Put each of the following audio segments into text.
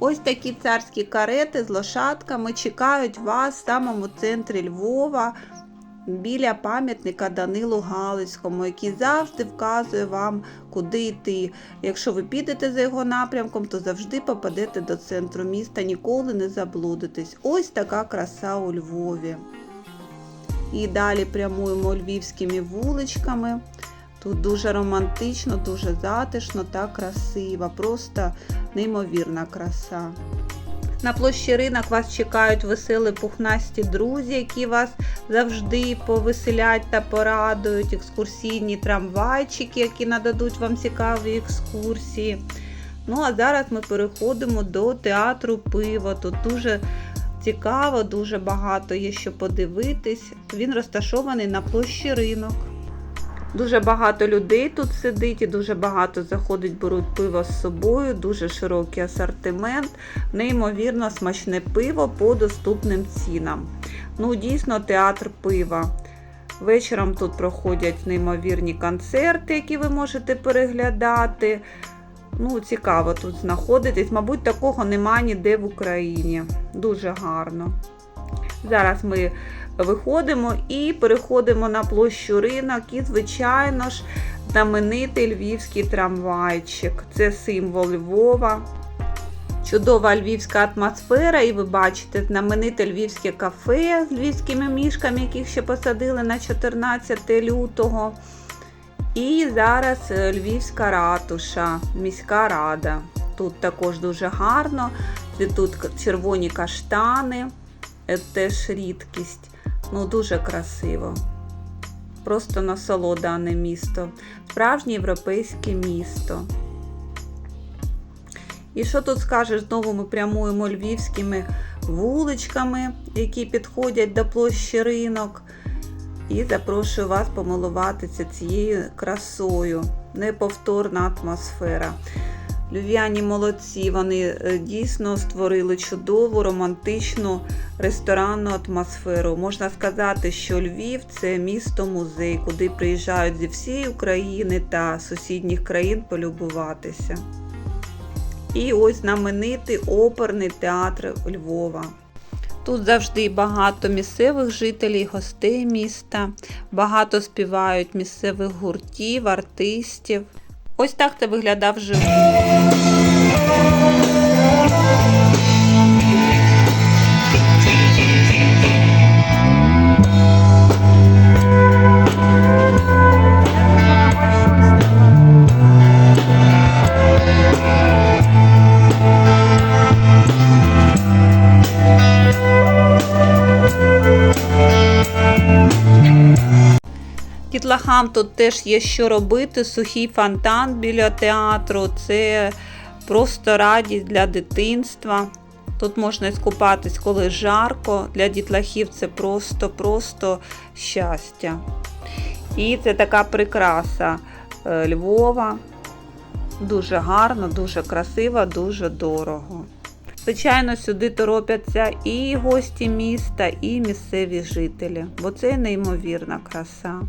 Ось такі царські карети з лошадками чекають вас в самому центрі Львова біля пам'ятника Данилу Галицькому, який завжди вказує вам, куди йти. Якщо ви підете за його напрямком, то завжди попадете до центру міста, ніколи не заблудитесь. Ось така краса у Львові. І далі прямуємо львівськими вуличками. Тут дуже романтично, дуже затишно та красиво. Просто неймовірна краса. На площі ринок вас чекають веселі пухнасті друзі, які вас завжди повеселять та порадують. Екскурсійні трамвайчики, які нададуть вам цікаві екскурсії. Ну а зараз ми переходимо до театру пива. Тут дуже цікаво, дуже багато є що подивитись. Він розташований на площі ринок. Дуже багато людей тут сидить і дуже багато заходить, беруть пиво з собою, дуже широкий асортимент, неймовірно смачне пиво по доступним цінам. Ну, дійсно, театр пива. Вечором тут проходять неймовірні концерти, які ви можете переглядати. Ну, цікаво тут знаходитись. Мабуть, такого нема ніде в Україні. Дуже гарно. Зараз ми виходимо і переходимо на площу ринок. І, звичайно ж, знаменитий львівський трамвайчик. Це символ Львова. Чудова львівська атмосфера, і ви бачите знамените львівське кафе з львівськими мішками, яких ще посадили на 14 лютого. І зараз е, львівська ратуша, міська рада. Тут також дуже гарно. Тут червоні каштани, теж рідкість. Ну, дуже красиво. Просто насолода, не місто. Справжнє європейське місто. І що тут скажеш? Знову ми прямуємо львівськими вуличками, які підходять до площі ринок. І запрошую вас помилуватися цією красою. Неповторна атмосфера. Львів'яні молодці, вони е, дійсно створили чудову романтичну ресторанну атмосферу. Можна сказати, що Львів це місто-музей, куди приїжджають зі всієї України та сусідніх країн полюбуватися. І ось знаменитий оперний театр Львова. Тут завжди багато місцевих жителів, гостей міста, багато співають місцевих гуртів, артистів. Ось так це виглядав живий. Дітлахам тут теж є що робити. Сухий фонтан біля театру. Це просто радість для дитинства. Тут можна скупатись, коли жарко. Для дітлахів це просто-просто щастя. І це така прикраса е, Львова. Дуже гарно, дуже красиво, дуже дорого. Звичайно, сюди торопяться і гості міста, і місцеві жителі, бо це неймовірна краса.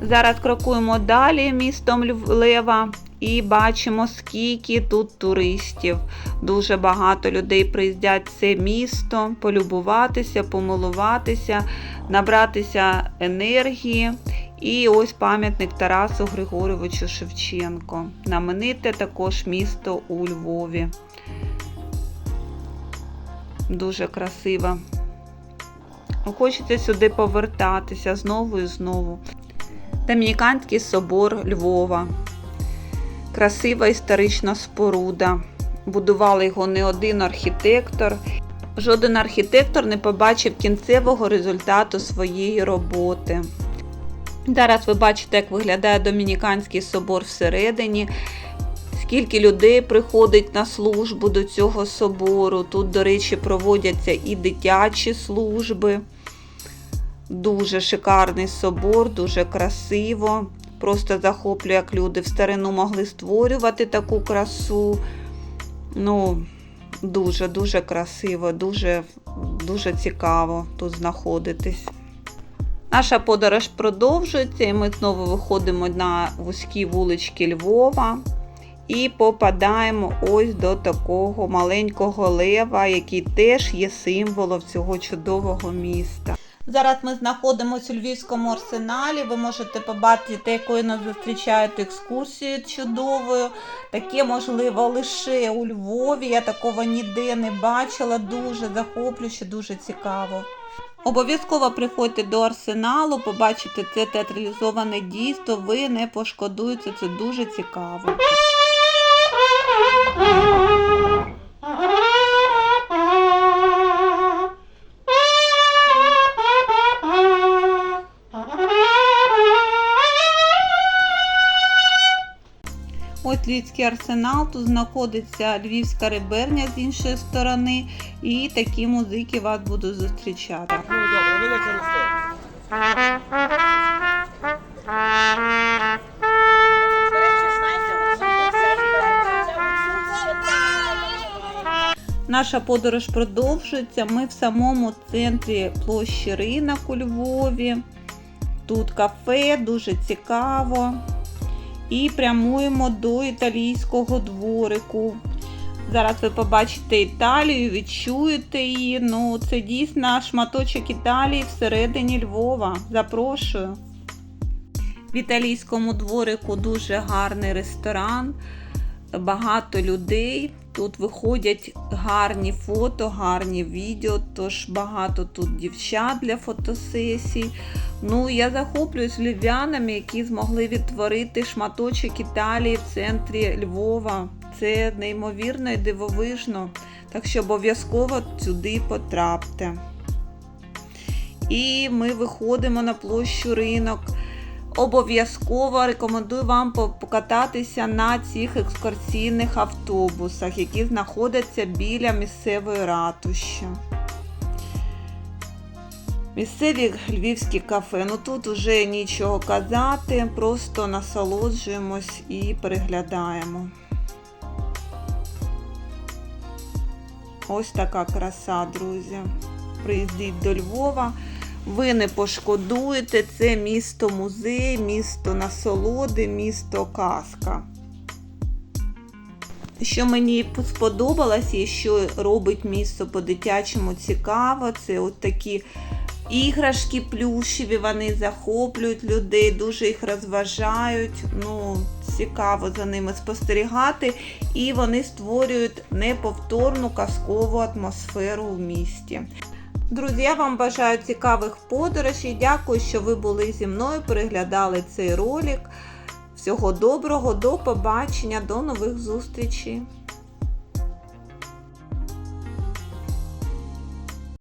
Зараз крокуємо далі містом Лева і бачимо, скільки тут туристів. Дуже багато людей приїздять в це місто, полюбуватися, помилуватися, набратися енергії. І ось пам'ятник Тарасу Григоровичу Шевченко. Знамените також місто у Львові. Дуже красиво. Хочеться сюди повертатися знову і знову. Домініканський собор Львова. Красива історична споруда. Будували його не один архітектор. Жоден архітектор не побачив кінцевого результату своєї роботи. Зараз ви бачите, як виглядає Домініканський собор всередині. Скільки людей приходить на службу до цього собору. Тут, до речі, проводяться і дитячі служби. Дуже шикарний собор, дуже красиво. Просто захоплює, як люди в старину могли створювати таку красу. Ну, дуже-дуже красиво, дуже, дуже цікаво тут знаходитись. Наша подорож продовжується, і ми знову виходимо на вузькі вулички Львова. І попадаємо ось до такого маленького лева, який теж є символом цього чудового міста. Зараз ми знаходимося у Львівському арсеналі. Ви можете побачити, якою нас зустрічають екскурсію чудовою. Таке можливо лише у Львові. Я такого ніде не бачила. Дуже захоплююче, дуже цікаво. Обов'язково приходьте до арсеналу, побачите це театралізоване дійство. Ви не пошкодуєте, це дуже цікаво. Ось арсенал, тут знаходиться Львівська реберня з іншої сторони, і такі музики вас будуть зустрічати. Ну. Наша подорож продовжується. Ми в самому центрі площі ринок у Львові. Тут кафе, дуже цікаво. І прямуємо до італійського дворику. Зараз ви побачите Італію, відчуєте її. Ну, це дійсно шматочок Італії всередині Львова. Запрошую. В італійському дворику дуже гарний ресторан, багато людей. Тут виходять гарні фото, гарні відео, тож багато тут дівчат для фотосесій. Ну, я захоплююсь львів'янами, які змогли відтворити шматочок Італії в центрі Львова. Це неймовірно і дивовижно. Так що обов'язково сюди потрапте. І ми виходимо на площу ринок. Обов'язково рекомендую вам покататися на цих екскурсійних автобусах, які знаходяться біля місцевої ратуші. Місцеві львівські кафе. Ну тут вже нічого казати, просто насолоджуємось і переглядаємо. Ось така краса, друзі. Приїздіть до Львова. Ви не пошкодуєте, це місто музей, місто насолоди, місто казка. Що мені сподобалось і що робить місто по-дитячому цікаво, це от такі іграшки плюшеві, вони захоплюють людей, дуже їх розважають. Ну, цікаво за ними спостерігати, і вони створюють неповторну казкову атмосферу в місті. Друзі, я вам бажаю цікавих подорожей. Дякую, що ви були зі мною, переглядали цей ролик. Всього доброго, до побачення, до нових зустрічей!